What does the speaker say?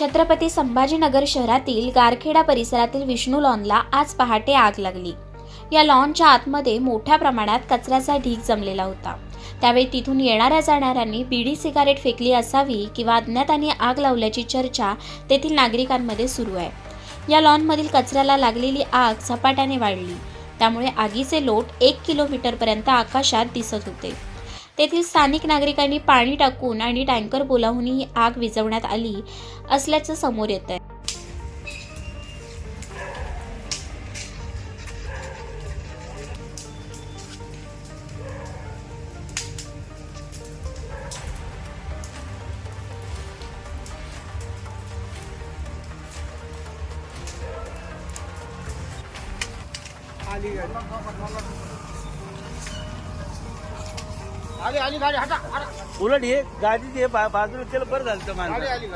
छत्रपती संभाजीनगर शहरातील गारखेडा परिसरातील विष्णू लॉनला आज पहाटे आग लागली. या लॉनच्या आतमध्ये मोठ्या प्रमाणात कचऱ्याचा ढीग जमलेला होता. त्यावेळी तिथून येणाऱ्या जाणाऱ्यांनी बीडी सिगारेट फेकली असावी किंवा अज्ञातांनी आग लावल्याची चर्चा तेथील नागरिकांमध्ये सुरू आहे. या लॉनमधील कचऱ्याला लागलेली आग झपाट्याने वाढली. त्यामुळे आगीचे लोट एक किलोमीटरपर्यंत आकाशात दिसत होते. तेथील स्थानिक नागरिकांनी पाणी टाकून आणि टँकर बोलावून ही आग विझवण्यात आली असल्याचं समोर येत आहे आली आली आली गाडी हटा उलट हे गाडी बा- बाजूला केलं बरं झालं माणसं गाडी.